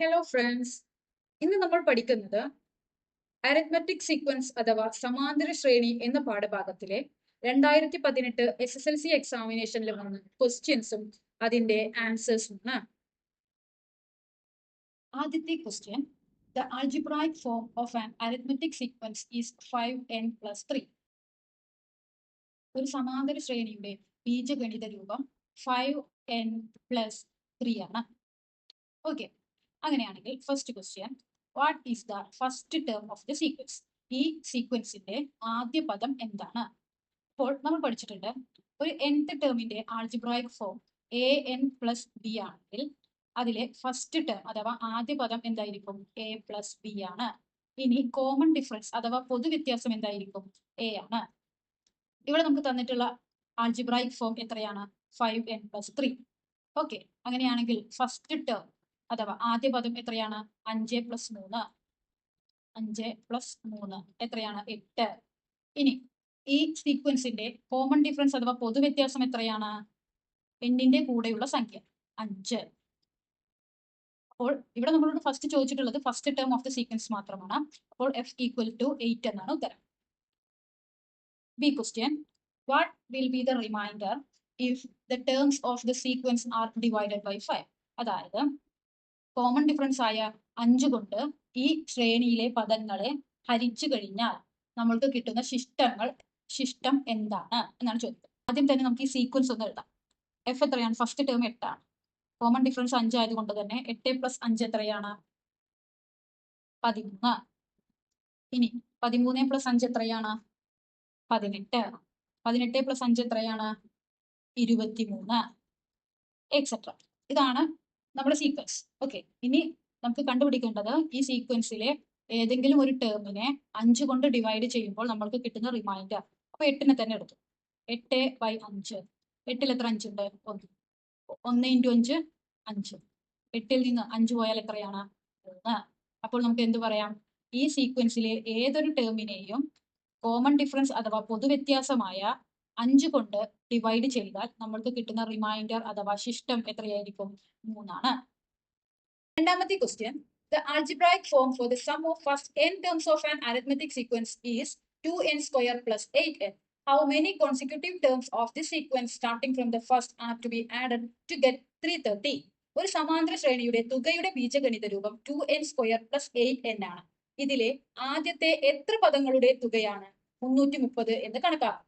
Hello friends ഇന്ന് നമ്മൾ പഠിക്കുന്നത് അരിത്മെറ്റിക് സീക്വൻസ് അഥവാ സമാന്തര ശ്രേണി എന്ന പാഠഭാഗത്തിലെ രണ്ടായിരത്തി പതിനെട്ട് എസ് എസ് എൽ സി എക്സാമിനേഷനിൽ വന്ന ക്വസ്റ്റ്യൻസും അതിന്റെ ആൻസേഴ്സുമാണ് ആദ്യത്തെ question the algebraic form of an arithmetic sequence is five N plus three ഒരു സമാന്തര ശ്രേണിയുടെ ബീജഗണിത രൂപം ഫൈവ് എൻ പ്ലസ് ത്രീ ആണ്. ഓക്കെ അങ്ങനെയാണെങ്കിൽ first question what is the first term of the sequence ഈ സീക്വൻസിന്റെ ആദ്യ പദം എന്താണ്? അപ്പോൾ നമ്മൾ പഠിച്ചിട്ടുണ്ട് ഒരു nth ടേമിന്റെ algebraic form A N plus B ആണെങ്കിൽ അതിലെ ഫസ്റ്റ് ടേം അഥവാ ആദ്യ പദം എന്തായിരിക്കും? എ പ്ലസ് ബി ആണ്. ഇനി കോമൺ ഡിഫറൻസ് അഥവാ പൊതുവ്യത്യാസം എന്തായിരിക്കും? എ ആണ്. ഇവിടെ നമുക്ക് തന്നിട്ടുള്ള ആൾജിബ്രായിക് ഫോം എത്രയാണ്? Five N plus three okay അങ്ങനെയാണെങ്കിൽ ഫസ്റ്റ് ടേം അഥവാ ആദ്യ പദം എത്രയാണ്? അഞ്ച് പ്ലസ് മൂന്ന്. അഞ്ച് പ്ലസ് മൂന്ന്. എത്രയാണ്? എട്ട്. ഇനി ഈ സീക്വൻസിന്റെ കോമൺ ഡിഫറൻസ് അഥവാ പൊതുവ്യത്യാസം എത്രയാണ്? എന്നിന്റെ കൂടെയുള്ള സംഖ്യ. അഞ്ച്. അപ്പോൾ ഇവിടെ നമ്മളോട് ഫസ്റ്റ് ചോദിച്ചിട്ടുള്ളത് first term of the sequence മാത്രമാണ്. അപ്പോൾ എഫ് ഈക്വൽ ടു എയ്റ്റ് എന്നാണ് ഉത്തരം. B question what will be the remainder if the terms of the sequence are divided by five അതായത് കോമൺ ഡിഫറൻസ് ആയ അഞ്ച് കൊണ്ട് ഈ ശ്രേണിയിലെ പദങ്ങളെ ഹരിച്ചു കഴിഞ്ഞാൽ നമ്മൾക്ക് കിട്ടുന്ന ശിഷ്ടങ്ങൾ ശിഷ്ടം എന്താണ് എന്നാണ് ചോദിക്കുന്നത് ആദ്യം തന്നെ നമുക്ക് ഈ സീക്വൻസ് ഒന്ന് എഴുതാം. എഫ് എത്രയാണ്? ഫസ്റ്റ് ടേം എട്ടാണ്. കോമൺ ഡിഫറൻസ് അഞ്ച് ആയതുകൊണ്ട് തന്നെ എട്ട് പ്ലസ് അഞ്ച് എത്രയാണ്? പതിമൂന്ന്. ഇനി പതിമൂന്ന് പ്ലസ് അഞ്ച് എത്രയാണ്? പതിനെട്ട്. പതിനെട്ട് പ്ലസ് അഞ്ച് എത്രയാണ്? ഇരുപത്തിമൂന്ന് എക്സെട്ര ഇതാണ് നമ്മുടെ സീക്വൻസ് ഓക്കെ ഇനി നമുക്ക് കണ്ടുപിടിക്കേണ്ടത് ഈ സീക്വൻസിലെ ഏതെങ്കിലും ഒരു ടേമിനെ അഞ്ച് കൊണ്ട് ഡിവൈഡ് ചെയ്യുമ്പോൾ നമ്മൾക്ക് കിട്ടുന്ന റിമൈൻഡർ അപ്പൊ എട്ടിനെ തന്നെ എടുത്തു. എട്ട് ബൈ അഞ്ച്. എട്ടിൽ എത്ര അഞ്ചുണ്ട് ഒന്ന്. ഒന്ന് ഇന്റു അഞ്ച് അഞ്ച്. എട്ടിൽ നിന്ന് അഞ്ച് പോയാൽ എത്രയാണ്? മൂന്ന്. അപ്പോൾ നമുക്ക് എന്ത് പറയാം? ഈ സീക്വൻസിലെ ഏതൊരു ടേമിനെയും കോമൺ ഡിഫറൻസ് അഥവാ പൊതുവ്യത്യാസമായ അഞ്ച് കൊണ്ട് ഡിവൈഡ് ചെയ്താൽ നമ്മൾക്ക് കിട്ടുന്ന റിമൈൻഡർ അഥവാ ശിഷ്ടം എത്രയായിരിക്കും? മൂന്നാണ്. രണ്ടാമത്തെ question the algebraic form for the sum of first N terms of an arithmetic sequence is two N square plus eight N how many consecutive terms of the sequence starting from the first are to be added to get three thirty ഒരു സമാന്തര ശ്രേണിയുടെ തുകയുടെ ബീജഗണിത രൂപം two N square plus eight N ആണ്. ഇതിലെ ആദ്യത്തെ എത്ര പദങ്ങളുടെ തുകയാണ്? മുന്നൂറ്റി മുപ്പത് എന്ന് കണക്കാക്കുക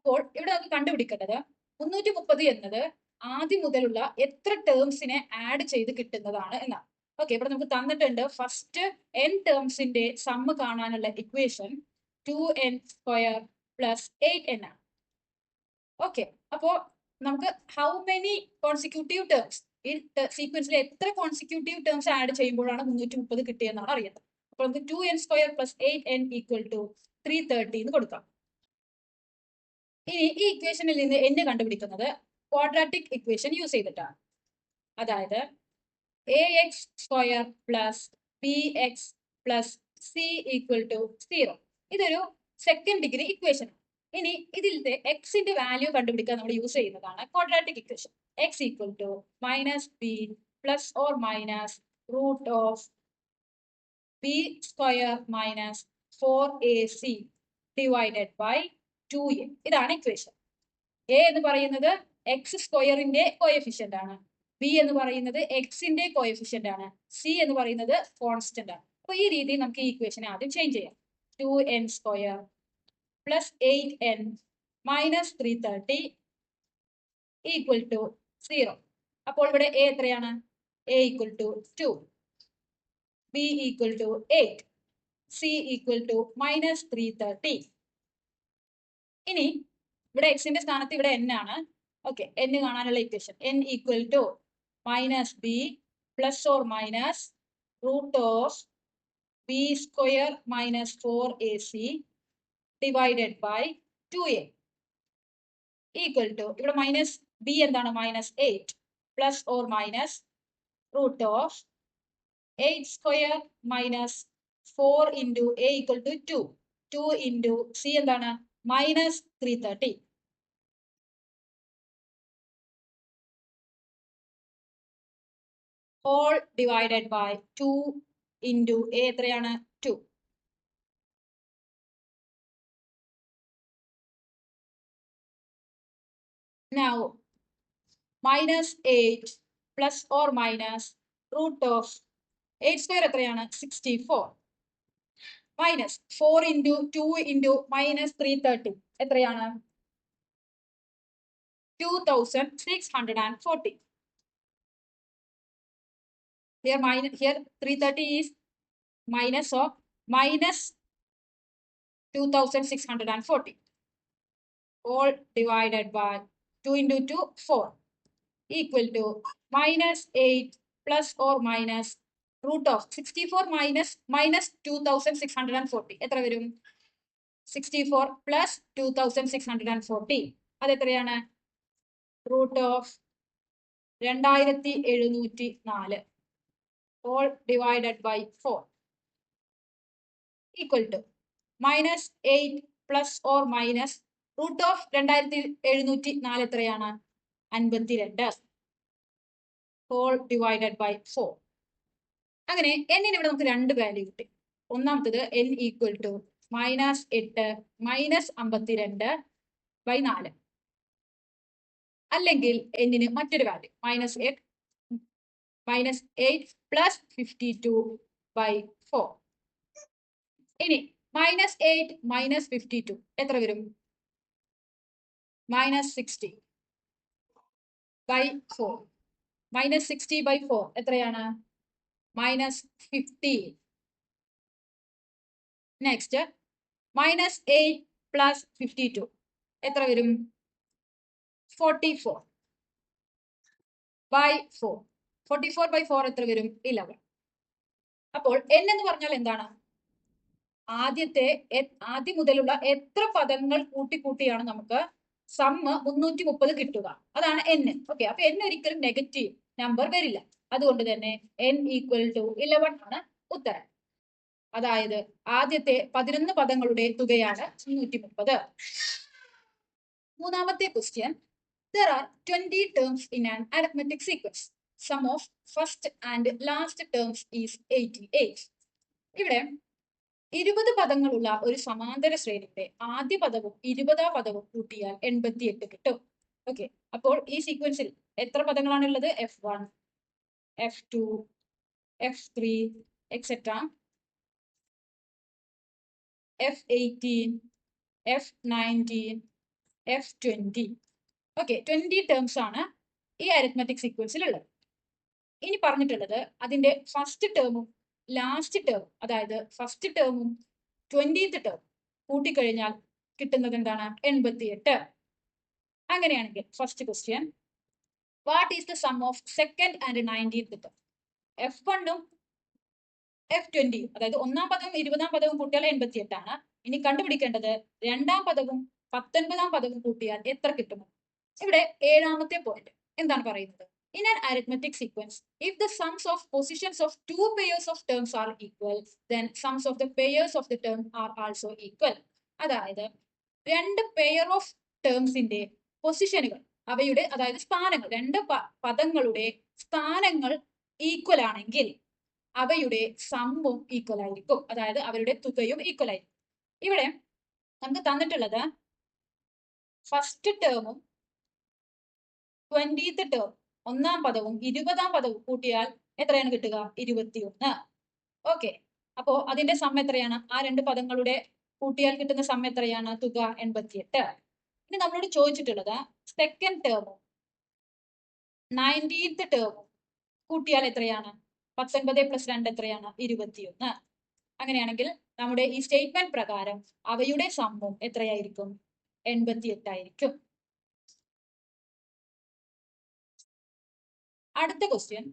അപ്പോൾ ഇവിടെ നമുക്ക് കണ്ടുപിടിക്കേണ്ടത് മുന്നൂറ്റി മുപ്പത് എന്നത് ആദ്യം മുതലുള്ള എത്ര ടേംസിനെ ആഡ് ചെയ്ത് കിട്ടുന്നതാണ് എന്നാണ്. ഓക്കെ ഇവിടെ നമുക്ക് തന്നിട്ടുണ്ട് ഫസ്റ്റ് എൻ ടേംസിന്റെ സമ്മ് കാണാനുള്ള equation two N square plus eight N ആണ്. ഓക്കെ അപ്പോ നമുക്ക് ഹൗ മെനി കോൺസിക്യൂട്ടീവ് ടേംസ് ഈ സീക്വൻസിൽ എത്ര കോൺസിക്യൂട്ടീവ് ടേംസ് ആഡ് ചെയ്യുമ്പോഴാണ് മുന്നൂറ്റി മുപ്പത് കിട്ടിയെന്നാണ് അറിയുന്നത് അപ്പോൾ നമുക്ക് two N square plus eight N equal to three thirty എന്ന് കൊടുക്കാം. ഇനി ഈ ഇക്വേഷനിൽ നിന്ന് എന്നെ കണ്ടുപിടിക്കുന്നത് ക്വാഡ്രാറ്റിക് ഇക്വേഷൻ യൂസ് ചെയ്തിട്ടാണ്. അതായത് A X square plus B X plus C equal to zero ഇതൊരു സെക്കൻഡ് ഡിഗ്രി ഇക്വേഷൻ ഇനി ഇതിലത്തെ എക്സിന്റെ വാല്യൂ കണ്ടുപിടിക്കാൻ നമ്മൾ യൂസ് ചെയ്യുന്നതാണ് quadratic equation X equal to minus B plus or minus root of B square minus four A C divided by two A ഇതാണ് equation A എന്ന് പറയുന്നത് എക്സ് സ്ക്വയറിന്റെ കോയഫിഷ്യന്റ് ആണ്. ബി എന്ന് പറയുന്നത് എക്സിന്റെ കോയഫിഷ്യന്റ് ആണ്. സി എന്ന് പറയുന്നത് കോൺസ്റ്റന്റ് ആണ്. അപ്പൊ ഈ രീതിയിൽ നമുക്ക് ഈ ഇക്വേഷൻ ആദ്യം ചേഞ്ച് ചെയ്യാം. Two N square plus eight N minus three thirty equal to zero അപ്പോൾ ഇവിടെ എ എത്രയാണ്? A equal to two B equal to eight C equal to minus three thirty ഇനി ഇവിടെ എക്സിന്റെ സ്ഥാനത്ത് ഇവിടെ എൻ ആണ്. ഓക്കെ എൻ കാണാനുള്ള equation N equal to minus B plus or minus root of B square minus four A C divided by two A equal to ഇവിടെ minus B എന്താണ്? Minus eight plus or minus root of eight square minus four into A equal to two two into C എന്താണ്? minus three thirty whole divided by two into a എത്രയാണ് two Now, minus 8 plus or minus root of 8 square എത്രയാണ് 64 Minus four into two into minus three thirty എത്രയാണ്? Two thousand six hundred and forty here minus here three thirty is minus of minus two thousand six hundred and forty all divided by 2 into 2, 4 equal to minus 8 plus or minus root of 64 minus minus 2640 എത്ര വരും sixty four plus two thousand 64 plus 2640 അത് എത്രയാണ് root of രണ്ടായിരത്തി എഴുന്നൂറ്റി നാല് all divided by four equal to minus eight plus or minus root of രണ്ടായിരത്തി എഴുന്നൂറ്റി നാല് എത്രയാണ്? അൻപത്തിരണ്ട്. ഹോൾ ഡിവൈഡഡ് ബൈ ഫോർ അങ്ങനെ എന്നിന് ഇവിടെ നമുക്ക് രണ്ട് വാല്യൂ കിട്ടി. ഒന്നാമത്തത് എൻ ഈക്വൽ ടു മൈനസ് എട്ട് മൈനസ് അമ്പത്തിരണ്ട് ബൈ നാല്. അല്ലെങ്കിൽ എന്നിന് മറ്റൊരു വാല്യൂ മൈനസ് എട്ട് minus eight plus fifty two by four ഇനി minus eight minus fifty two എത്ര വരും? Minus sixty by four minus sixty by four എത്രയാണ്? Fifty next minus eight plus fifty two എത്ര വരും? Forty four by four forty four by four എത്ര വരും? Eleven അപ്പോൾ n എന്ന് പറഞ്ഞാൽ എന്താണ്? ആദ്യത്തെ ആദ്യം മുതലുള്ള എത്ര പദങ്ങൾ കൂട്ടിക്കൂട്ടിയാണ് നമുക്ക് സമ്മ് മുന്നൂറ്റി മുപ്പത് കിട്ടുക. അതാണ് എൻ ഓക്കെ അപ്പൊ എൻ ഒരിക്കലും നെഗറ്റീവ് നമ്പർ വരില്ല. അതുകൊണ്ട് തന്നെ എൻ ഈക്വൽ ടു ഇലവൻ ആണ് ഉത്തരം. അതായത് ആദ്യത്തെ പതിനൊന്ന് പദങ്ങളുടെ തുകയാണ് നൂറ്റി മുപ്പത് മൂന്നാമത്തെ question there are twenty terms in an arithmetic sequence sum of first and last terms is eighty eight ഇവിടെ ഇരുപത് പദങ്ങളുള്ള ഒരു സമാന്തര ശ്രേണിയുടെ ആദ്യ പദവും ഇരുപതാം പദവും കൂട്ടിയാൽ എൺപത്തി എട്ട് കിട്ടും. ഓക്കെ അപ്പോൾ ഈ സീക്വൻസിൽ എത്ര പദങ്ങളാണുള്ളത് f one f two f three etcetera f eighteen f nineteen f twenty okay twenty terms ആണ് ഈ അരിത്മെറ്റിക് സീക്വൻസിൽ ഉള്ളത്. ഇനി പറഞ്ഞിട്ടുള്ളത് അതിന്റെ ഫസ്റ്റ് ടേമും ലാസ്റ്റ് ടേം അതായത് ഫസ്റ്റ് ടേമും ട്വന്റീത്ത് ടേം കൂട്ടിക്കഴിഞ്ഞാൽ കിട്ടുന്നത് എന്താണ്? എൺപത്തി എട്ട് അങ്ങനെയാണെങ്കിൽ first question what is the sum of second and nineteenth term F വണ്ണും എഫ് ട്വന്റിയും അതായത് ഒന്നാം പദവും ഇരുപതാം പദവും കൂട്ടിയാൽ എൺപത്തി എട്ടാണ് ഇനി കണ്ടുപിടിക്കേണ്ടത് രണ്ടാം പദവും പത്തൊൻപതാം പദവും കൂട്ടിയാൽ എത്ര കിട്ടും? ഇവിടെ ഏഴാമത്തെ പോയിന്റ് എന്താണ് പറയുന്നത്? In an arithmetic sequence if the sums of positions of two pairs of terms are equal, then sums of the pairs of the term are also equal. അതായത് രണ്ട് പെയർ ഓഫ് ടേംസിന്റെ പൊസിഷനുകൾ അവയുടെ അതായത് സ്ഥാനങ്ങൾ രണ്ട് പദങ്ങളുടെ സ്ഥാനങ്ങൾ ഈക്വൽ ആണെങ്കിൽ അവയുടെ സമ്മും ഈക്വൽ ആയിരിക്കും. അതായത് അവരുടെ തുകയും ഈക്വൽ ആയിരിക്കും. ഇവിടെ നമുക്ക് തന്നിട്ടുള്ളത് ഫസ്റ്റ് ടേമും ട്വന്റീത്ത് ടേം ഒന്നാം പദവും ഇരുപതാം പദവും കൂട്ടിയാൽ എത്രയാണ് കിട്ടുക? ഇരുപത്തിയൊന്ന്. ഓക്കെ അപ്പോ അതിന്റെ സം എത്രയാണ്? ആ രണ്ട് പദങ്ങളുടെ കൂട്ടിയാൽ കിട്ടുന്ന സം എത്രയാണ്? തുക എൺപത്തിയെട്ട്. ഇനി നമ്മളോട് ചോദിച്ചിട്ടുള്ളത് സെക്കൻഡ് ടേമും നയന്റീൻത്ത് ടേമും കൂട്ടിയാൽ എത്രയാണ്? പത്തൊൻപത് പ്ലസ് രണ്ട് എത്രയാണ്? ഇരുപത്തിയൊന്ന്. അങ്ങനെയാണെങ്കിൽ നമ്മുടെ ഈ സ്റ്റേറ്റ്മെന്റ് പ്രകാരം അവയുടെ സമ്മും എത്രയായിരിക്കും? എൺപത്തിയെട്ടായിരിക്കും. അടുത്ത question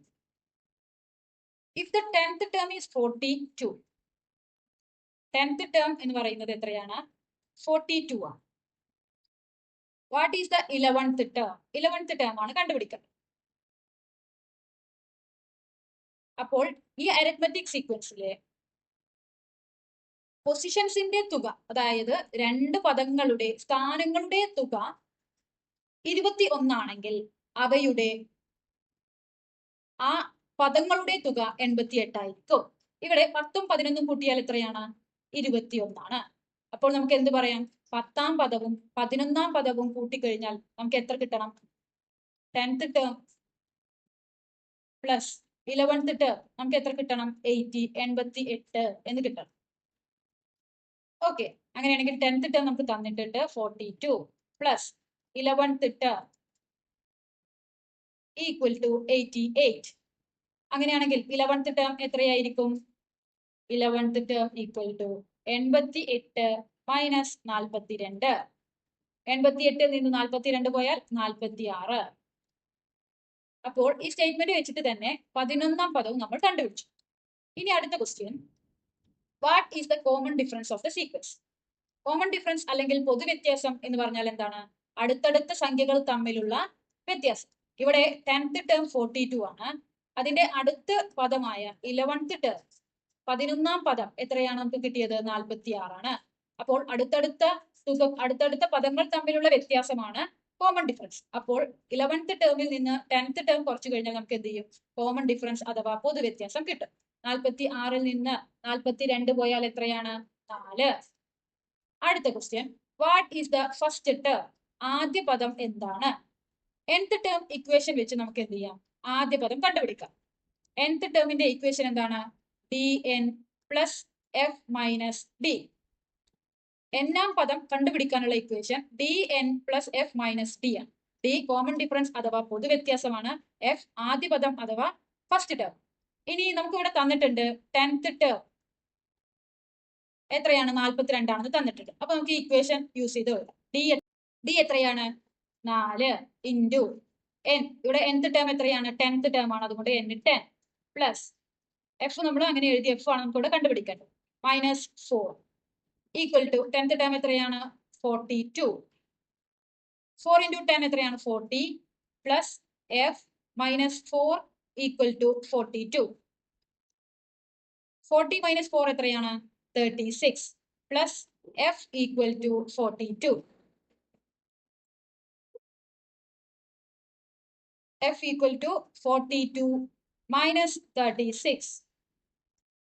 if the tenth term is forty two tenth term എന്ന് പറയുന്നത് എത്രയാണ്? ഫോർട്ടി ടു ആണ്. What is the eleventh term eleventh term ആണ് കണ്ടുപിടിക്കുന്നത് അപ്പോൾ ഈ അരിത്മെറ്റിക് സീക്വൻസിലെ പൊസിഷൻസിന്റെ തുക അതായത് രണ്ട് പദങ്ങളുടെ സ്ഥാനങ്ങളുടെ തുക ഇരുപത്തി ഒന്നാണെങ്കിൽ അവയുടെ ആ പദങ്ങളുടെ തുക എൺപത്തി എട്ടായിരിക്കും ഇവിടെ പത്തും പതിനൊന്നും കൂട്ടിയാൽ എത്രയാണ്? ഇരുപത്തിയൊന്നാണ്. അപ്പോൾ നമുക്ക് എന്ത് പറയാം? പത്താം പദവും പതിനൊന്നാം പദവും കൂട്ടിക്കഴിഞ്ഞാൽ നമുക്ക് എത്ര കിട്ടണം? Tenth term plus eleventh term നമുക്ക് എത്ര കിട്ടണം? എയ്റ്റി എൺപത്തി എട്ട് എന്ന് കിട്ടണം. ഓക്കെ അങ്ങനെയാണെങ്കിൽ ടെൻത്ത് ടേം നമുക്ക് തന്നിട്ടിട്ട് forty two plus eleventh term equal to eighty eight അങ്ങനെയാണെങ്കിൽ ഇലവൻത്ത് ടേം എത്രയായിരിക്കും? ഇലവൻത്ത് ടേം ഈക്വൽ ടു എൺപത്തി എട്ട് മൈനസ് നാൽപ്പത്തി രണ്ട് എൺപത്തി എട്ടിൽ നിന്ന് നാൽപ്പത്തി രണ്ട് പോയാൽ നാൽപ്പത്തി ആറ് അപ്പോൾ ഈ സ്റ്റേറ്റ്മെന്റ് വെച്ചിട്ട് തന്നെ പതിനൊന്നാം പദവും നമ്മൾ കണ്ടുപിടിച്ചു. ഇനി അടുത്ത question what is the common difference of the sequence common difference അല്ലെങ്കിൽ പൊതുവ്യത്യാസം എന്ന് പറഞ്ഞാൽ എന്താണ്? അടുത്തടുത്ത സംഖ്യകൾ തമ്മിലുള്ള വ്യത്യാസം. ഇവിടെ ടെൻത്ത് ടേം ഫോർട്ടി ടു ആണ്. അതിന്റെ അടുത്ത പദമായ ഇലവൻത്ത് ടേം പതിനൊന്നാം പദം എത്രയാണ് നമുക്ക് കിട്ടിയത്? നാൽപ്പത്തി ആറാണ് അപ്പോൾ അടുത്തടുത്ത തുക അടുത്തടുത്ത പദങ്ങൾ തമ്മിലുള്ള വ്യത്യാസമാണ് കോമൺ ഡിഫറൻസ് അപ്പോൾ ഇലവൻത്ത് ടേമിൽ നിന്ന് ടെൻത്ത് ടേം കുറച്ച് കഴിഞ്ഞാൽ നമുക്ക് എന്ത് ചെയ്യും? കോമൺ ഡിഫറൻസ് അഥവാ പൊതു വ്യത്യാസം കിട്ടും. നാൽപ്പത്തി ആറിൽ നിന്ന് നാൽപ്പത്തി രണ്ട് പോയാൽ എത്രയാണ്? നാല്. അടുത്ത question what is the first term ആദ്യ പദം എന്താണ്? എൻത്ത് ടേം ഇക്വേഷൻ വെച്ച് നമുക്ക് എന്ത് ചെയ്യാം? ആദ്യ പദം കണ്ടുപിടിക്കാം. എൻത്ത് ടേമിന്റെ ഇക്വേഷൻ എന്താണ്? D N plus F minus D എന്നാം പദം കണ്ടുപിടിക്കാനുള്ള equation D N plus F minus D ആണ്. ഡി കോമൺ ഡിഫറൻസ് അഥവാ പൊതുവ്യത്യാസമാണ് എഫ് ആദ്യ പദം അഥവാ ഫസ്റ്റ് ടേം ഇനി നമുക്ക് ഇവിടെ തന്നിട്ടുണ്ട് ടെൻത്ത് ടേം എത്രയാണ്? നാൽപ്പത്തിരണ്ടാണെന്ന് തന്നിട്ടുണ്ട്. അപ്പൊ നമുക്ക് ഈ ഇക്വേഷൻ യൂസ് ചെയ്ത് എഴുതാം ഡി ഡി എത്രയാണ്? നാല് ഇന്റു എൻ ഇവിടെ nth ടേം എത്രയാണ്? ടെൻത്ത് ടേം ആണ്. അതുകൊണ്ട് എൻ ടെൻ പ്ലസ് എഫ് നമ്മൾ അങ്ങനെ എഴുതി എഫ് ആണ് നമുക്ക് ഇവിടെ കണ്ടുപിടിക്കേണ്ടത് minus four equal to tenth term എത്രയാണ്? Forty two four into ten എത്രയാണ്? Forty plus F minus four equal to forty two forty minus four എത്രയാണ്? Thirty six plus F equal to forty two f equal to 42 minus 36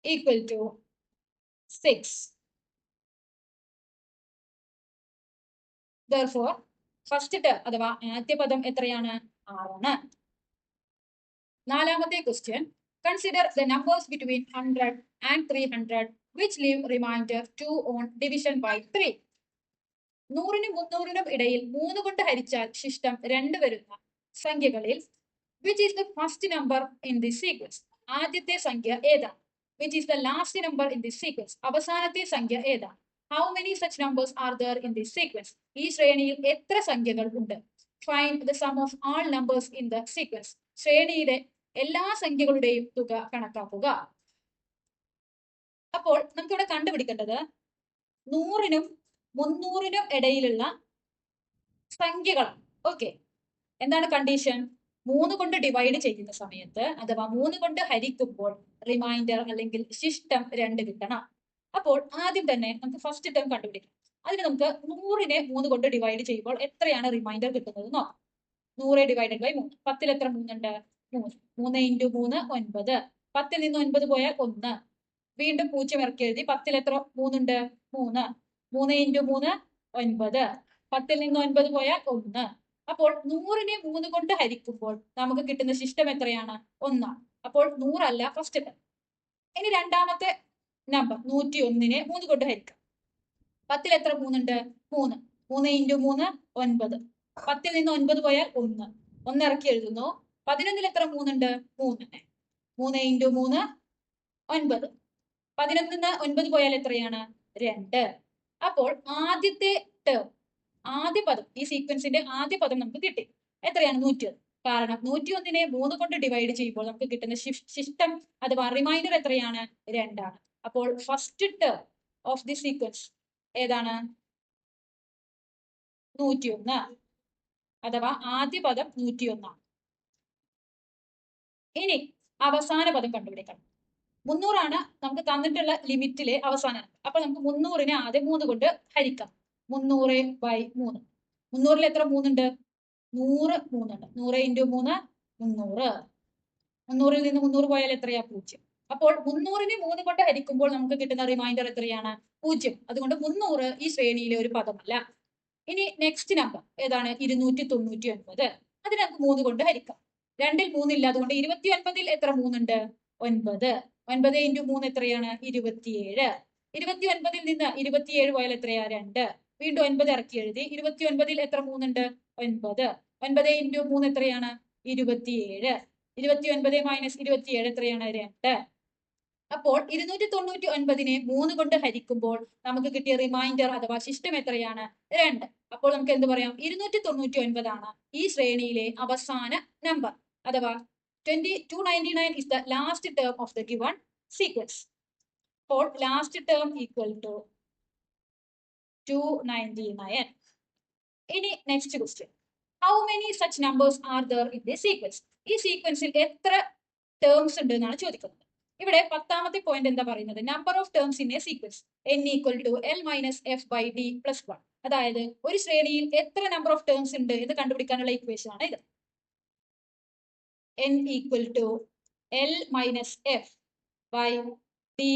equal to 6. Therefore, first term അഥവാ ആദ്യ പദം എത്രയാണ്? ആറാണ്. നാലാമത്തെ question consider the numbers between hundred and three hundred which leave remainder two on division by three നൂറിനും മുന്നൂറിനും ഇടയിൽ മൂന്ന് കൊണ്ട് ഹരിച്ചാൽ ശിഷ്ടം രണ്ട് വരുന്ന സംഖ്യകളിൽ which is the first number in the sequence ആദ്യത്തെ സംഖ്യ ഏതാണ്? Which is the last number in the sequence അവസാനത്തെ സംഖ്യ ഏതാണ്? How many such numbers are there in the sequence ഈ ശ്രേണിയിൽ എത്ര സംഖ്യകൾ ഉണ്ട്? Find the sum of all numbers in the sequence ശ്രേണിയിലെ എല്ലാ സംഖ്യകളുടെയും തുക കണക്കാക്കുക. അപ്പോൾ നമുക്കിവിടെ കണ്ടുപിടിക്കേണ്ടത് നൂറിനും മുന്നൂറിനും ഇടയിലുള്ള സംഖ്യകളാണ്. ഓക്കെ എന്താണ് കണ്ടീഷൻ മൂന്ന് കൊണ്ട് ഡിവൈഡ് ചെയ്യുന്ന സമയത്ത് അഥവാ മൂന്ന് കൊണ്ട് ഹരിക്കുമ്പോൾ റിമൈൻഡർ അല്ലെങ്കിൽ ശിഷ്ടം രണ്ട് കിട്ടണം. അപ്പോൾ ആദ്യം തന്നെ നമുക്ക് ഫസ്റ്റ് ടേം കണ്ടുപിടിക്കാം. അതിന് നമുക്ക് നൂറിനെ മൂന്ന് കൊണ്ട് ഡിവൈഡ് ചെയ്യുമ്പോൾ എത്രയാണ് റിമൈൻഡർ കിട്ടുന്നത് നോക്കാം. നൂറ് ഡിവൈഡഡ് ബൈ മൂന്ന്. പത്തിൽ എത്ര മൂന്നുണ്ട്? മൂന്ന്. മൂന്ന് ഇന്റു മൂന്ന് ഒൻപത്. പത്തിൽ നിന്ന് ഒൻപത് പോയാൽ ഒന്ന്. വീണ്ടും പൂജ്യം ഇറക്കി എഴുതി പത്തിൽ എത്ര മൂന്നുണ്ട്? മൂന്ന്. മൂന്ന് ഇന്റു മൂന്ന് ഒൻപത്. പത്തിൽ നിന്ന് ഒൻപത് പോയാൽ ഒന്ന്. അപ്പോൾ നൂറിനെ മൂന്ന് കൊണ്ട് ഹരിക്കുമ്പോൾ നമുക്ക് കിട്ടുന്ന ശിഷ്ടം എത്രയാണ്? ഒന്നാണ്. അപ്പോൾ നൂറല്ല ഫസ്റ്റ് ടെൻ ഇനി രണ്ടാമത്തെ നമ്പർ നൂറ്റി ഒന്നിനെ മൂന്ന് കൊണ്ട് ഹരിക്കാം. പത്തിൽ എത്ര മൂന്നുണ്ട്? മൂന്ന്. മൂന്ന് ഇന്റു മൂന്ന് ഒൻപത്. പത്തിൽ നിന്ന് ഒൻപത് പോയാൽ ഒന്ന്. ഒന്ന് ഇറക്കി എഴുതുന്നു. പതിനൊന്നിൽ എത്ര മൂന്നുണ്ട്? മൂന്ന് മൂന്ന് ഇന്റു മൂന്ന് ഒൻപത്. പതിനൊന്നിൽ നിന്ന് ഒൻപത് പോയാൽ എത്രയാണ്? രണ്ട്. അപ്പോൾ ആദ്യത്തെ ടേം ആദ്യ പദം ഈ സീക്വൻസിന്റെ ആദ്യ പദം നമുക്ക് കിട്ടി. എത്രയാണ്? നൂറ്റി കാരണം നൂറ്റി ഒന്നിനെ മൂന്ന് കൊണ്ട് ഡിവൈഡ് ചെയ്യുമ്പോൾ നമുക്ക് കിട്ടുന്ന ശിഷ്ടം അഥവാ റിമൈൻഡർ എത്രയാണ്? രണ്ടാണ്. അപ്പോൾ first term of the sequence ഏതാണ്? നൂറ്റിയൊന്ന്. അഥവാ ആദ്യ പദം നൂറ്റിയൊന്നാണ്. ഇനി അവസാന പദം കണ്ടുപിടിക്കണം. മുന്നൂറാണ് നമുക്ക് തന്നിട്ടുള്ള ലിമിറ്റിലെ അവസാനം. അപ്പൊ നമുക്ക് മുന്നൂറിനെ ആദ്യം മൂന്ന് കൊണ്ട് ഹരിക്കാം. മുന്നൂറ് ബൈ മൂന്ന്. മുന്നൂറിൽ എത്ര മൂന്നുണ്ട്? നൂറ് മൂന്നുണ്ട്. നൂറ് ഇന്റു മൂന്ന് മുന്നൂറ്. മുന്നൂറിൽ നിന്ന് മുന്നൂറ് പോയാൽ എത്രയാ? പൂജ്യം. അപ്പോൾ മുന്നൂറിനെ മൂന്ന് കൊണ്ട് ഹരിക്കുമ്പോൾ നമുക്ക് കിട്ടുന്ന റിമൈൻഡർ എത്രയാണ്? പൂജ്യം. അതുകൊണ്ട് മുന്നൂറ് ഈ ശ്രേണിയിലെ ഒരു പദമല്ല. ഇനി നെക്സ്റ്റ് നമ്പർ ഏതാണ്? ഇരുന്നൂറ്റി തൊണ്ണൂറ്റി ഒൻപത് അതിന് നമുക്ക് മൂന്ന് കൊണ്ട് ഹരിക്കാം. രണ്ടിൽ മൂന്നില്ല അതുകൊണ്ട് ഇരുപത്തി ഒൻപതിൽ എത്ര മൂന്നുണ്ട്? ഒൻപത്. ഒൻപത് ഇന്റു മൂന്ന് എത്രയാണ്? ഇരുപത്തിയേഴ്. ഇരുപത്തി ഒൻപതിൽ നിന്ന് ഇരുപത്തിയേഴ് പോയാൽ എത്രയാ? രണ്ട്. വീണ്ടും ഒൻപത് ഇറക്കി എഴുതി. ഇരുപത്തി ഒൻപതിൽ എത്ര മൂന്നുണ്ട്? ഒൻപത്. ഒൻപത് ഇന്റു മൂന്ന് എത്രയാണ്? ഇരുപത്തിയേഴ്. ഇരുപത്തി ഒൻപത് മൈനസ് ഇരുപത്തിയേഴ് എത്രയാണ്? രണ്ട്. അപ്പോൾ ഇരുന്നൂറ്റി തൊണ്ണൂറ്റി ഒൻപതിനെ മൂന്ന് കൊണ്ട് ഹരിക്കുമ്പോൾ നമുക്ക് കിട്ടിയ റിമൈൻഡർ അഥവാ ശിഷ്ടം എത്രയാണ്? രണ്ട്. അപ്പോൾ നമുക്ക് എന്ത് പറയാം? ഇരുന്നൂറ്റി തൊണ്ണൂറ്റി ഒൻപതാണ് ഈ ശ്രേണിയിലെ അവസാന നമ്പർ അഥവാ twenty two ninety nine is the last term of the given sequence അപ്പോൾ last term equal to two ninety nine ഇനി next question how many such numbers are there in the sequence ഈ സീക്വൻസിൽ എത്ര terms ഉണ്ട് എന്നാണ് ചോദിക്കുന്നത്. ഇവിടെ പത്താമത്തെ പോയിന്റ് എന്താ പറയുന്നത്? Number of terms in a sequence N equal to L minus F by D plus one അതായത് ഒരു ശ്രേണിയിൽ എത്ര നമ്പർ ഓഫ് ടേംസ് ഉണ്ട് എന്ന് കണ്ടുപിടിക്കാനുള്ള ഇക്വേഷൻ ആണ് ഇത്. N equal to L minus F by D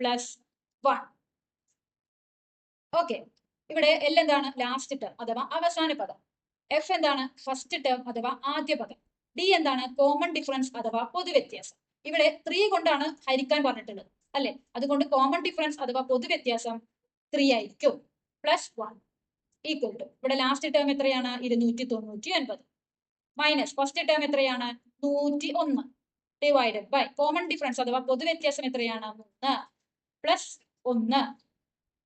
plus one okay ഇവിടെ എൽ എന്താണ്? ലാസ്റ്റ് ടേം അഥവാ അവസാന പദം. എഫ് എന്താണ്? ഫസ്റ്റ് ടേം അഥവാ ആദ്യ പദം. ഡി എന്താണ്? കോമൺ ഡിഫറൻസ് അഥവാ പൊതുവ്യത്യാസം. ഇവിടെ ത്രീ കൊണ്ടാണ് ഹരിക്കാൻ പറഞ്ഞിട്ടുള്ളത്. അല്ലെ? അതുകൊണ്ട് കോമൺ ഡിഫറൻസ് അഥവാ പൊതുവ്യത്യാസം ത്രീ ആയിരിക്കും. പ്ലസ് വൺ ഈക്വൽ ടു ഇവിടെ ലാസ്റ്റ് ടേം എത്രയാണ്? ഇരുന്നൂറ്റി തൊണ്ണൂറ്റി ഒൻപത് മൈനസ് ഫസ്റ്റ് ടേം എത്രയാണ്? നൂറ്റി ഒന്ന് ഡിവൈഡഡ് ബൈ കോമൺ ഡിഫറൻസ് അഥവാ പൊതുവ്യത്യാസം എത്രയാണ്? മൂന്ന്. പ്ലസ് ഒന്ന്.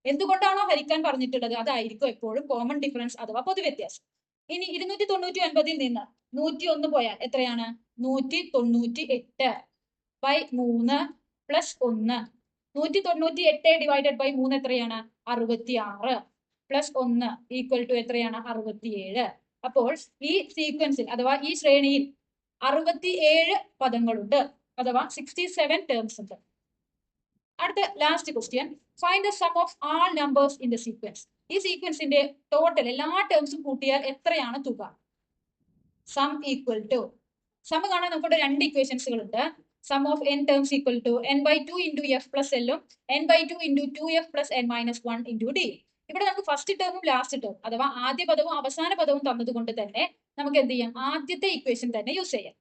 എന്തുകൊണ്ടാണോ ഹരിക്കാൻ പറഞ്ഞിട്ടുള്ളത്? അതായിരിക്കും എപ്പോഴും കോമൺ ഡിഫറൻസ് അഥവാ പൊതുവ്യത്യാസം. ഇനി ഇരുന്നൂറ്റി തൊണ്ണൂറ്റി ഒൻപതിൽ നിന്ന് നൂറ്റി ഒന്ന് പോയാൽ എത്രയാണ്? നൂറ്റി തൊണ്ണൂറ്റി എട്ട് ബൈ മൂന്ന് പ്ലസ് ഒന്ന്. നൂറ്റി തൊണ്ണൂറ്റി എട്ട് ഡിവൈഡഡ് ബൈ മൂന്ന് എത്രയാണ്? അറുപത്തി ആറ് പ്ലസ് ഒന്ന് ഈക്വൽ ടു എത്രയാണ്? അറുപത്തിയേഴ്. അപ്പോൾ ഈ സീക്വൻസിൽ അഥവാ ഈ ശ്രേണിയിൽ അറുപത്തി ഏഴ് പദങ്ങളുണ്ട്. അഥവാ സിക്സ്റ്റി സെവൻ ടേംസ് ഉണ്ട്. അടുത്ത last question find the sum of all numbers in the sequence ഈ സീക്വൻസിന്റെ ടോട്ടൽ എല്ലാ ടേംസും കൂട്ടിയാൽ എത്രയാണ് തുക? സം ഈക്വൽ ടു സം കാണാൻ നമുക്ക് രണ്ട് ഇക്വേഷൻസുകൾ ഉണ്ട് sum of N terms equal to N by two into F plus എല്ലും N by two into two F plus N minus one into D ഇവിടെ നമുക്ക് ഫസ്റ്റ് ടേമും ലാസ്റ്റ് ടേം അഥവാ ആദ്യ പദവും അവസാന പദവും തന്നതുകൊണ്ട് തന്നെ നമുക്ക് എന്ത് ചെയ്യാം? ആദ്യത്തെ ഇക്വേഷൻ തന്നെ യൂസ് ചെയ്യാം.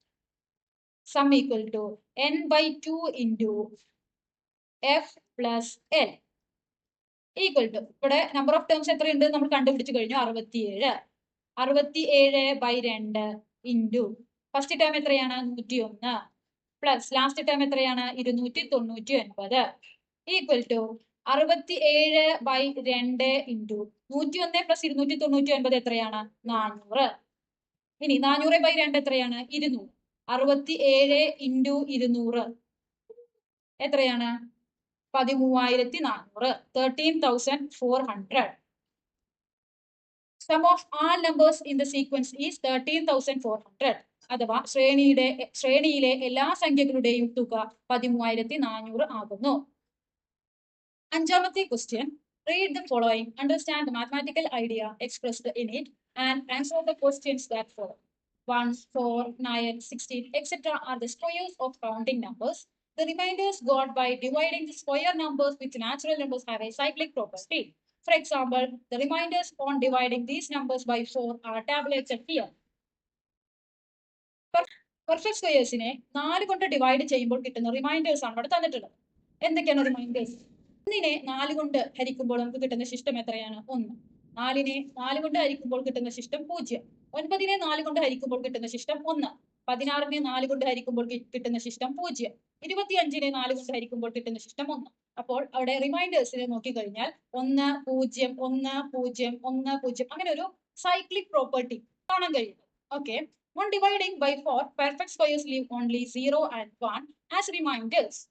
Sum equal to N by two into F plus L equal to ഇവിടെ നമ്പർ ഓഫ് ടേംസ് എത്രയുണ്ട്? നമ്മൾ കണ്ടുപിടിച്ചു കഴിഞ്ഞു. അറുപത്തിയേഴ്. അറുപത്തി ഏഴ് ബൈ രണ്ട് ഇന്റു ഫസ്റ്റ് ടേം എത്രയാണ്? നൂറ്റി ഒന്ന് പ്ലസ് ലാസ്റ്റ് ടേം എത്രയാണ്? ഇരുന്നൂറ്റി തൊണ്ണൂറ്റി ഒൻപത് ഈക്വൽ ടു അറുപത്തി ഏഴ് ബൈ രണ്ട് ഇന്റു നൂറ്റി ഒന്ന് പ്ലസ് ഇരുന്നൂറ്റി തൊണ്ണൂറ്റി ഒൻപത് എത്രയാണ്? നാനൂറ്. ഇനി നാനൂറ് ബൈ രണ്ട് എത്രയാണ്? ഇരുന്നൂറ്. അറുപത്തി ഏഴ് ഇന്റു ഇരുന്നൂറ്. എത്രയാണ്? പതിമൂവായിരത്തി നാനൂറ് thirteen thousand four hundred sum of all numbers in the sequence is thirteen thousand four hundred അഥവാ ശ്രേണിയുടെ ശ്രേണിയിലെ എല്ലാ സംഖ്യകളുടെയും തുക പതിമൂവായിരത്തി നാനൂറ് ആകുന്നു. അഞ്ചാമത്തെ question read the following understand the mathematical idea expressed in it and answer the questions that follow 1, 4, 9, 16, etc. are the squares of rounding numbers. The remainders got by dividing the square numbers with natural numbers have a cyclic property. For example, the remainders on dividing these numbers by 4 are tabulated here. Perfect സ്ക്വയേഴ്സിനെ നാല് കൊണ്ട് divide ചെയ്യുമ്പോൾ കിട്ടുന്ന reminders ആണ് ഇവിടെ തന്നിട്ടുള്ളത്. എന്തൊക്കെയാണ് reminders ഒന്നിനെ നാല് കൊണ്ട് ഹരിക്കുമ്പോൾ നമുക്ക് കിട്ടുന്ന ശിഷ്ടം എത്രയാണ്? ഒന്ന്. നാലിനെ നാല് കൊണ്ട് ഹരിക്കുമ്പോൾ കിട്ടുന്ന ശിഷ്ടം പൂജ്യം. ഒൻപതിനെ നാല് കൊണ്ട് ഹരിക്കുമ്പോൾ കിട്ടുന്ന ശിഷ്ടം ഒന്ന്. പതിനാറിനെ നാല് കൊണ്ട് ഹരിക്കുമ്പോൾ കിട്ടുന്ന ശിഷ്ടം പൂജ്യം. ഇരുപത്തിയഞ്ചിനെ നാല് കൊണ്ട് ഹരിക്കുമ്പോൾ കിട്ടുന്ന ശിഷ്ടം ഒന്ന്. അപ്പോൾ അവിടെ റിമൈൻഡേഴ്സിന് നോക്കി കഴിഞ്ഞാൽ ഒന്ന് പൂജ്യം ഒന്ന് പൂജ്യം ഒന്ന് പൂജ്യം അങ്ങനെ ഒരു സൈക്ലിക് പ്രോപ്പർട്ടി കാണാൻ കഴിയും. Okay one dividing by four perfect squares leave only zero and one as remainders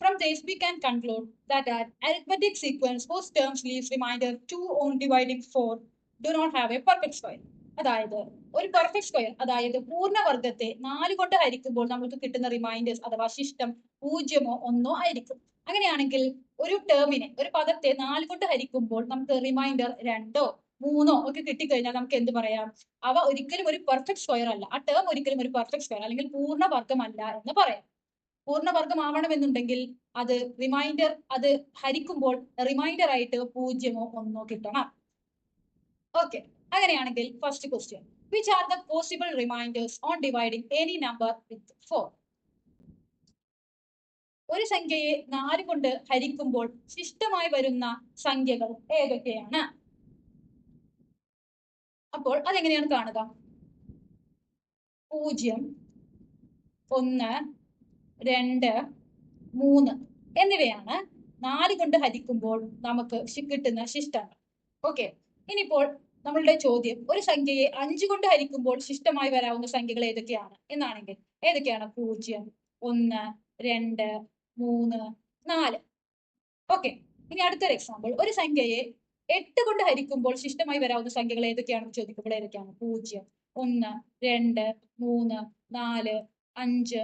from this we can conclude that an arithmetic sequence whose terms leaves remainder 2 on dividing 4 do not have a perfect square. അതായത് ഒരു perfect square അതായത് പൂർണവർഗത്തെ നാല് കൊണ്ട് ഹരിക്കുമ്പോൾ നമുക്ക് കിട്ടുന്ന reminders അഥവാ ശിഷ്ടം പൂജ്യമോ ഒന്നോ ആയിരിക്കും. അങ്ങനെയാണെങ്കിൽ ഒരു ടേമിനെ ഒരു പദത്തെ നാല് കൊണ്ട് ഹരിക്കുമ്പോൾ നമുക്ക് റിമൈൻഡർ രണ്ടോ മൂന്നോ ഒക്കെ കിട്ടിക്കഴിഞ്ഞാൽ നമുക്ക് എന്ത് പറയാം? അവ ഒരിക്കലും ഒരു പെർഫെക്റ്റ് സ്ക്വയർ അല്ല. ആ ടേം ഒരിക്കലും ഒരു പെർഫെക്റ്റ് സ്ക്വയർ അല്ലെങ്കിൽ പൂർണ വർഗമല്ല എന്ന് പറയാം. പൂർണ വർഗമാവണമെന്നുണ്ടെങ്കിൽ അത് റിമൈൻഡർ അത് ഹരിക്കുമ്പോൾ റിമൈൻഡർ ആയിട്ട് പൂജ്യമോ ഒന്നോ കിട്ടണം. ഓക്കെ അങ്ങനെയാണെങ്കിൽ first question which are the possible remainders on dividing any number with four ഒരു സംഖ്യയെ നാല് കൊണ്ട് ഹരിക്കുമ്പോൾ ശിഷ്ടമായി വരുന്ന സംഖ്യകൾ ഏതൊക്കെയാണ്? അപ്പോൾ അതെങ്ങനെയാണ് കാണുക? പൂജ്യം ഒന്ന് രണ്ട് മൂന്ന് എന്നിവയാണ് നാല് കൊണ്ട് ഹരിക്കുമ്പോൾ നമുക്ക് കിട്ടുന്ന ശിഷ്ടങ്ങൾ. ഓക്കെ ഇനിയിപ്പോൾ നമ്മളുടെ ചോദ്യം ഒരു സംഖ്യയെ അഞ്ചു കൊണ്ട് ഹരിക്കുമ്പോൾ ശിഷ്ടമായി വരാവുന്ന സംഖ്യകൾ ഏതൊക്കെയാണ്? എന്നാണെങ്കിൽ ഏതൊക്കെയാണ്? പൂജ്യം ഒന്ന് രണ്ട് മൂന്ന് നാല്. ഓക്കെ ഇനി അടുത്തൊരു എക്സാമ്പിൾ ഒരു സംഖ്യയെ എട്ട് കൊണ്ട് ഹരിക്കുമ്പോൾ ശിഷ്ടമായി വരാവുന്ന സംഖ്യകൾ ഏതൊക്കെയാണെന്ന് ചോദിക്കുമ്പോൾ ഏതൊക്കെയാണ്? പൂജ്യം ഒന്ന് രണ്ട് മൂന്ന് നാല് അഞ്ച്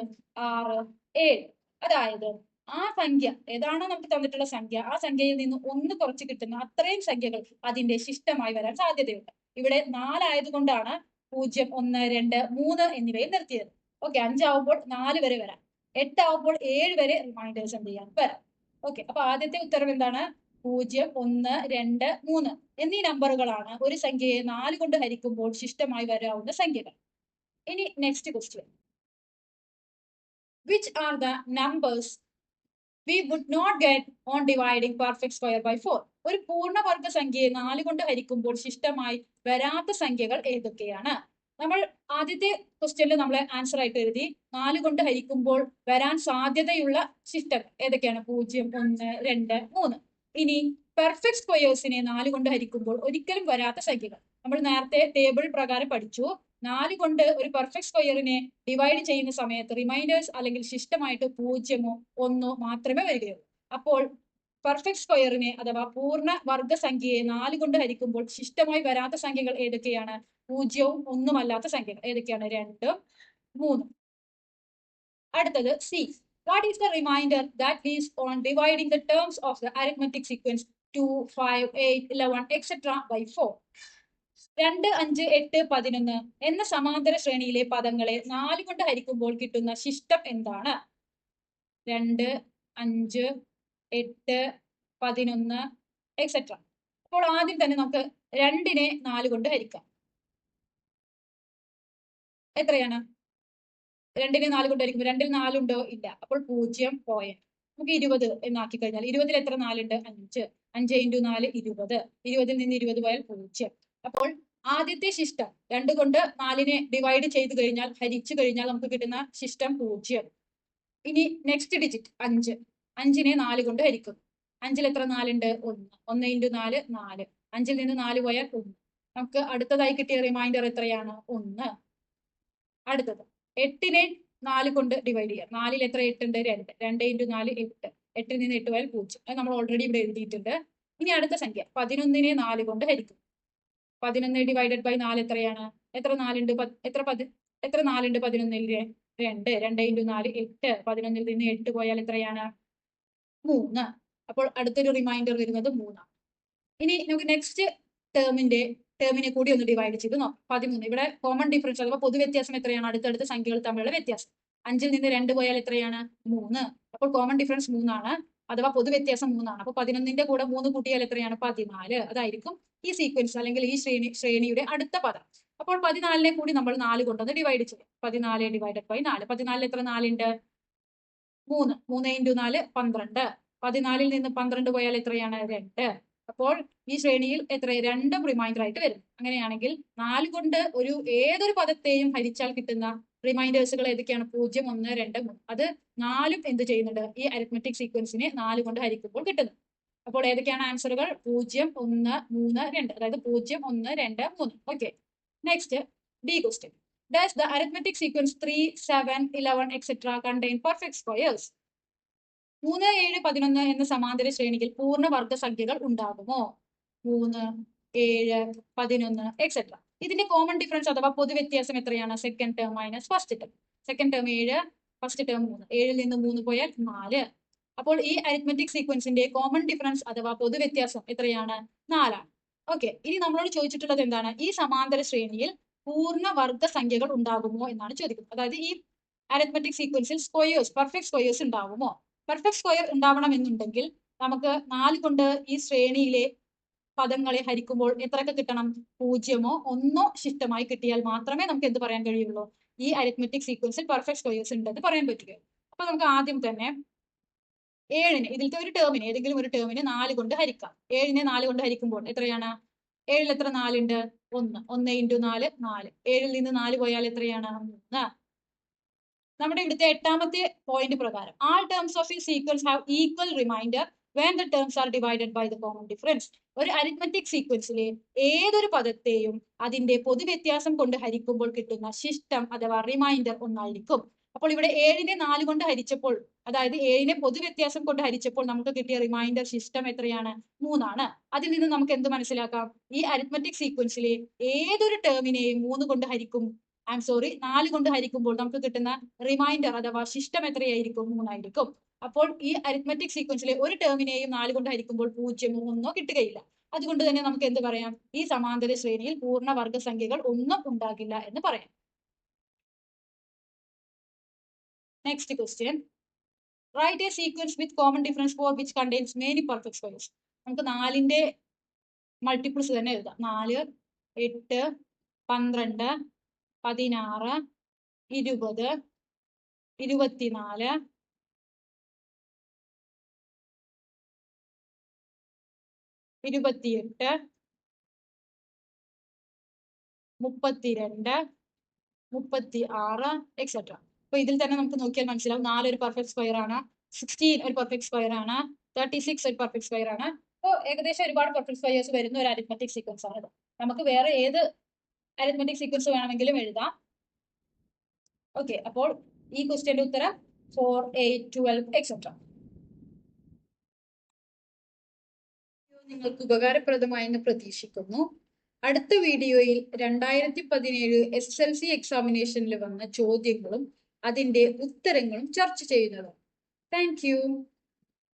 ആറ് ഏഴ്. അതായത് ആ സംഖ്യ ഏതാണോ നമുക്ക് തന്നിട്ടുള്ള സംഖ്യ ആ സംഖ്യയിൽ നിന്ന് ഒന്ന് കുറച്ച് കിട്ടുന്ന അത്രയും സംഖ്യകൾ അതിന്റെ ശിഷ്ടമായി വരാൻ സാധ്യതയുണ്ട്. ഇവിടെ നാലായതുകൊണ്ടാണ് പൂജ്യം ഒന്ന് രണ്ട് മൂന്ന് എന്നിവയിൽ നിർത്തിയത്. ഓക്കെ അഞ്ചാവുമ്പോൾ നാല് വരെ വരാം. എട്ടാവുമ്പോൾ ഏഴ് വരെ റിമൈൻഡേഴ്സ് എന്ത് ചെയ്യാം? വരാം. ഓക്കെ അപ്പൊ ആദ്യത്തെ ഉത്തരം എന്താണ്? പൂജ്യം ഒന്ന് രണ്ട് മൂന്ന് എന്നീ നമ്പറുകളാണ് ഒരു സംഖ്യയെ നാല് കൊണ്ട് ഹരിക്കുമ്പോൾ ശിഷ്ടമായി വരാവുന്ന സംഖ്യകൾ. ഇനി next question which are the numbers we would not get on dividing perfect square by four ഒരു പൂർണവർഗ സംഖ്യയെ നാല് കൊണ്ട് ഹരിക്കുമ്പോൾ ശിഷ്ടമായി വരാത്ത സംഖ്യകൾ ഏതൊക്കെയാണ്? നമ്മൾ ആദ്യത്തെ ക്വസ്റ്റ്യനിൽ നമ്മൾ ആൻസർ ആയിട്ട് എഴുതി നാല് കൊണ്ട് ഹരിക്കുമ്പോൾ വരാൻ സാധ്യതയുള്ള ശിഷ്ടം ഏതൊക്കെയാണ്? പൂജ്യം ഒന്ന് രണ്ട് മൂന്ന്. ഇനി പെർഫെക്റ്റ് സ്ക്വയേഴ്സിനെ നാല് കൊണ്ട് ഹരിക്കുമ്പോൾ ഒരിക്കലും വരാത്ത സംഖ്യകൾ. നമ്മൾ നേരത്തെ ടേബിൾ പ്രകാരം പഠിച്ചു. നാല് കൊണ്ട് ഒരു പെർഫെക്റ്റ് സ്ക്വയറിനെ ഡിവൈഡ് ചെയ്യുന്ന സമയത്ത് റിമൈൻഡേഴ്സ് അല്ലെങ്കിൽ ശിഷ്ടമായിട്ട് പൂജ്യമോ ഒന്നോ മാത്രമേ വരികയുള്ളൂ. അപ്പോൾ പെർഫെക്റ്റ് സ്ക്വയറിനെ അഥവാ പൂർണ വർഗസംഖ്യയെ നാല് കൊണ്ട് ഹരിക്കുമ്പോൾ ശിഷ്ടമായി വരാത്ത സംഖ്യകൾ ഏതൊക്കെയാണ്? പൂജ്യവും ഒന്നുമല്ലാത്ത സംഖ്യകൾ. ഏതൊക്കെയാണ്? രണ്ട് മൂന്ന്. അടുത്തത് C what is the remainder that is on dividing the terms of the arithmetic sequence two five eight eleven etcetera by four രണ്ട് അഞ്ച് എട്ട് പതിനൊന്ന് എന്ന സമാന്തര ശ്രേണിയിലെ പദങ്ങളെ നാല് കൊണ്ട് ഹരിക്കുമ്പോൾ കിട്ടുന്ന ശിഷ്ടം എന്താണ്? രണ്ട് അഞ്ച് എട്ട് പതിനൊന്ന് എക്സെട്ര അപ്പോൾ ആദ്യം തന്നെ നമുക്ക് രണ്ടിനെ നാല് കൊണ്ട് ഹരിക്കാം. എത്രയാണ്? രണ്ടിനെ നാല് കൊണ്ട് ഹരിക്കുമ്പോൾ രണ്ടിൽ നാലുണ്ടോ? ഇല്ല. അപ്പോൾ പൂജ്യം പോയിന്റ് നമുക്ക് ഇരുപത് എന്നാക്കി കഴിഞ്ഞാൽ ഇരുപതിൽ എത്ര നാലുണ്ട്? അഞ്ച്. അഞ്ച് ഇന്റു നാല് ഇരുപത്. ഇരുപതിൽ നിന്ന് ഇരുപത് പോയാൽ പൂജ്യം. അപ്പോൾ ആദ്യത്തെ ശിഷ്ടം രണ്ട് കൊണ്ട് നാലിനെ ഡിവൈഡ് ചെയ്ത് കഴിഞ്ഞാൽ ഹരിച്ചു കഴിഞ്ഞാൽ നമുക്ക് കിട്ടുന്ന ശിഷ്ടം പൂജ്യം. ഇനി നെക്സ്റ്റ് ഡിജിറ്റ് അഞ്ച്. അഞ്ചിനെ നാല് കൊണ്ട് ഹരിക്കും. അഞ്ചിൽ എത്ര നാലുണ്ട്? ഒന്ന്. ഒന്ന് ഇന്റു നാല് നാല്. അഞ്ചിൽ നിന്ന് നാല് പോയാൽ ഒന്ന്. നമുക്ക് അടുത്തതായി കിട്ടിയ റിമൈൻഡർ എത്രയാണ്? ഒന്ന്. അടുത്തത്. എട്ടിനെ നാല് കൊണ്ട് ഡിവൈഡ് ചെയ്യാം. നാലിൽ എത്ര എട്ടുണ്ട്? രണ്ട്. രണ്ട് ഇന്റു നാല് എട്ട്. എട്ടിൽ നിന്ന് എട്ട് പോയാൽ പൂജ്യം. അത് നമ്മൾ ഓൾറെഡി ഇവിടെ എഴുതിയിട്ടുണ്ട്. ഇനി അടുത്ത സംഖ്യ. പതിനൊന്നിനെ നാല് കൊണ്ട് ഹരിക്കും. പതിനൊന്ന് ഡിവൈഡഡ് ബൈ നാല് എത്രയാണ്? എത്ര നാലുണ്ട്? എത്ര പതി എത്ര നാലുണ്ട് പതിനൊന്നിൽ രണ്ട് രണ്ട് ഇന്റു നാല് എട്ട്. പതിനൊന്നിൽ നിന്ന് എട്ട് പോയാൽ എത്രയാണ്? മൂന്ന്. അപ്പോൾ അടുത്തൊരു റിമൈൻഡർ വരുന്നത് മൂന്നാണ് ഇനി നമുക്ക് നെക്സ്റ്റ് ടേമിന്റെ ടേമിനെ കൂടി ഒന്ന് ഡിവൈഡ് ചെയ്ത് നോക്കാം. പതിമൂന്ന്. ഇവിടെ കോമൺ ഡിഫറൻസ് അഥവാ പൊതു വ്യത്യാസം എത്രയാണ്? അടുത്തടുത്ത സംഖ്യകൾ തമ്മിലുള്ള വ്യത്യാസം. അഞ്ചിൽ നിന്ന് രണ്ട് പോയാൽ എത്രയാണ്? മൂന്ന്. അപ്പോൾ കോമൺ ഡിഫറൻസ് മൂന്നാണ്. അഥവാ പൊതുവ്യത്യാസം മൂന്നാണ്. അപ്പൊ പതിനൊന്നിന്റെ കൂടെ മൂന്ന് കൂട്ടിയാൽ എത്രയാണ്? പതിനാല്. അതായിരിക്കും ഈ സീക്വൻസ് അല്ലെങ്കിൽ ഈ ശ്രേണി ശ്രേണിയുടെ അടുത്ത പദം. അപ്പോൾ പതിനാലിനെ കൂടി നമ്മൾ നാല് കൊണ്ടൊന്ന് ഡിവൈഡ് ചെയ്യും. പതിനാല് ഡിവൈഡഡ് ബൈ നാല്. പതിനാലിൽ എത്ര നാലുണ്ട്? മൂന്ന്. മൂന്ന് ഇന്റു നാല് പന്ത്രണ്ട്. പതിനാലിൽ നിന്ന് പന്ത്രണ്ട് പോയാൽ എത്രയാണ്? രണ്ട്. അപ്പോൾ ഈ ശ്രേണിയിൽ എത്ര? രണ്ടും റിമൈൻഡർ ആയിട്ട് വരും. അങ്ങനെയാണെങ്കിൽ നാല് കൊണ്ട് ഒരു ഏതൊരു പദത്തെയും ഹരിച്ചാൽ കിട്ടുന്ന റിമൈൻഡേഴ്സുകൾ ഏതൊക്കെയാണ്? പൂജ്യം ഒന്ന് രണ്ട് മൂന്ന്. അത് നാലും എന്ത് ചെയ്യുന്നുണ്ട്? ഈ അരിത്മെറ്റിക് സീക്വൻസിനെ നാല് കൊണ്ട് ഹരിക്കുമ്പോൾ കിട്ടുന്നു. അപ്പോൾ ഏതൊക്കെയാണ് ആൻസറുകൾ? പൂജ്യം ഒന്ന് മൂന്ന് രണ്ട്. അതായത് പൂജ്യം ഒന്ന് രണ്ട് മൂന്ന്. Okay next D question dash the arithmetic sequence three seven eleven etcetera contain perfect squares മൂന്ന് ഏഴ് പതിനൊന്ന് എന്ന സമാന്തര ശ്രേണിയിൽ പൂർണ വർഗ സംഖ്യകൾ ഉണ്ടാകുമോ? മൂന്ന് ഏഴ് പതിനൊന്ന് എക്സെട്ര ഇതിന്റെ കോമൺ ഡിഫറൻസ് അഥവാ പൊതു വ്യത്യാസം എത്രയാണ്? Second term minus first term second term ഏഴ് ഫസ്റ്റ് ടേം മൂന്ന്. ഏഴിൽ നിന്ന് മൂന്ന് പോയാൽ നാല്. അപ്പോൾ ഈ അരിത്മെറ്റിക് സീക്വൻസിന്റെ കോമൺ ഡിഫറൻസ് അഥവാ പൊതു വ്യത്യാസം എത്രയാണ്? നാലാണ്. ഓക്കെ ഇനി നമ്മളോട് ചോദിച്ചിട്ടുള്ളത് എന്താണ്? ഈ സമാന്തര ശ്രേണിയിൽ പൂർണ വർഗ സംഖ്യകൾ ഉണ്ടാകുമോ എന്നാണ് ചോദിക്കുന്നത്. അതായത് ഈ അരിത്മെറ്റിക് സീക്വൻസിൽ സ്ക്വയേഴ്സ് പെർഫെക്റ്റ് സ്ക്വയേഴ്സ് ഉണ്ടാകുമോ പെർഫെക്റ്റ് സ്ക്വയർ ഉണ്ടാവണം എന്നുണ്ടെങ്കിൽ നമുക്ക് നാല് കൊണ്ട് ഈ ശ്രേണിയിലെ പദങ്ങളെ ഹരിക്കുമ്പോൾ എത്രയൊക്കെ കിട്ടണം? പൂജ്യമോ ഒന്നോ ശിഷ്ടമായി കിട്ടിയാൽ മാത്രമേ നമുക്ക് എന്ത് പറയാൻ കഴിയുള്ളൂ? ഈ അരിത്മെറ്റിക് സീക്വൻസിൽ പെർഫെക്റ്റ് സ്ക്വയേഴ്സ് ഉണ്ട്. എന്ന് പറയാൻ പറ്റുക. അപ്പൊ നമുക്ക് ആദ്യം തന്നെ ഏഴിന് ഇതിലത്തെ ഒരു ടേമിന് ഏതെങ്കിലും ഒരു ടേമിന് നാല് കൊണ്ട് ഹരിക്കാം. ഏഴിനെ നാല് കൊണ്ട് ഹരിക്കുമ്പോൾ എത്രയാണ്? ഏഴിൽ എത്ര നാലുണ്ട് ഒന്ന്. ഒന്ന് ഇന്റു നാല് നാല്. ഏഴിൽ നിന്ന് നാല് പോയാൽ എത്രയാണ്? മൂന്ന്. നമ്മുടെ ഇവിടുത്തെ എട്ടാമത്തെ പോയിന്റ് പ്രകാരം ആൾ ടേംസ് ഓഫ് ഈ sequence have equal remainder when the terms are divided by the common difference ഒരു അരിത്മെറ്റിക് സീക്വൻസിലെ ഏതൊരു പദത്തെയും അതിന്റെ പൊതുവ്യത്യാസം കൊണ്ട് ഹരിക്കുമ്പോൾ കിട്ടുന്ന ശിഷ്ടം അഥവാ റിമൈൻഡർ ഒന്നായിരിക്കും. അപ്പോൾ ഇവിടെ ഏഴിനെ നാല് കൊണ്ട് ഹരിച്ചപ്പോൾ അതായത് ഏഴിനെ പൊതുവ്യത്യാസം കൊണ്ട് ഹരിച്ചപ്പോൾ നമുക്ക് കിട്ടിയ റിമൈൻഡർ സിസ്റ്റം എത്രയാണ്? മൂന്നാണ്. അതിൽ നിന്ന് നമുക്ക് എന്ത് മനസ്സിലാക്കാം? ഈ അരിത്മറ്റിക് സീക്വൻസിലെ ഏതൊരു ടേമിനെയും മൂന്ന് കൊണ്ട് ഹരിക്കും ഐ എം സോറി നാല് കൊണ്ട് ഹരിക്കുമ്പോൾ നമുക്ക് കിട്ടുന്ന റിമൈൻഡർ അഥവാ ശിഷ്ടം എത്രയായിരിക്കും? മൂന്നായിരിക്കും. അപ്പോൾ ഈ അരിത്മെറ്റിക് സീക്വൻസിലെ ഒരു ടേമിനെയും നാല് കൊണ്ട് ഹരിക്കുമ്പോൾ പൂജ്യമോ ഒന്നോ കിട്ടുകയില്ല. അതുകൊണ്ട് തന്നെ നമുക്ക് എന്ത് പറയാം? ഈ സമാന്തര ശ്രേണിയിൽ പൂർണ വർഗസംഖ്യകൾ ഒന്നും ഉണ്ടാകില്ല എന്ന് പറയാം. Next question write a sequence with common difference four which contains many perfect squares നമുക്ക് നാലിന്റെ മൾട്ടിപ്പിൾസ് തന്നെ എഴുതാം. നാല് എട്ട് പന്ത്രണ്ട് പതിനാറ് ഇരുപത് ഇരുപത്തിനാല് ഇരുപത്തിയെട്ട്. മുപ്പത്തിരണ്ട്. മുപ്പത്തി ആറ് എക്സെട്ര അപ്പൊ ഇതിൽ തന്നെ നമുക്ക് നോക്കിയാൽ മനസ്സിലാവും. നാല് ഒരു പെർഫെക്റ്റ് സ്ക്വയർ ആണ്. സിക്സ്റ്റീൻ ഒരു പെർഫെക്റ്റ് സ്ക്വയർ ആണ്. തേർട്ടി സിക്സ് ഒരു പെർഫെക്റ്റ് സ്ക്വയർ ആണ്. അപ്പോൾ ഏകദേശം ഒരുപാട് പെർഫെക്റ്റ് സ്ക്വയേഴ്സ് വരുന്ന ഒരു അരിത്മെറ്റിക് സീക്വൻസ് ആണ് നമുക്ക് വേറെ ഏത് അരിത്മെറ്റിക് സീക്വൻസ് വേണമെങ്കിലും എഴുതാം. ഓക്കെ അപ്പോൾ ഈ ക്വസ്റ്റ്യന്റെ ഉത്തരം ഫോർ എയ്റ്റ് ട്വൽവ് എക്സെട്ര നിങ്ങൾക്ക് ഉപകാരപ്രദമായെന്ന് പ്രതീക്ഷിക്കുന്നു. അടുത്ത വീഡിയോയിൽ രണ്ടായിരത്തി പതിനേഴ് എസ് എൽ സി എക്സാമിനേഷനിൽ വന്ന ചോദ്യങ്ങളും അതിന്റെ ഉത്തരങ്ങളും ചർച്ച ചെയ്യുന്നതാണ് താങ്ക്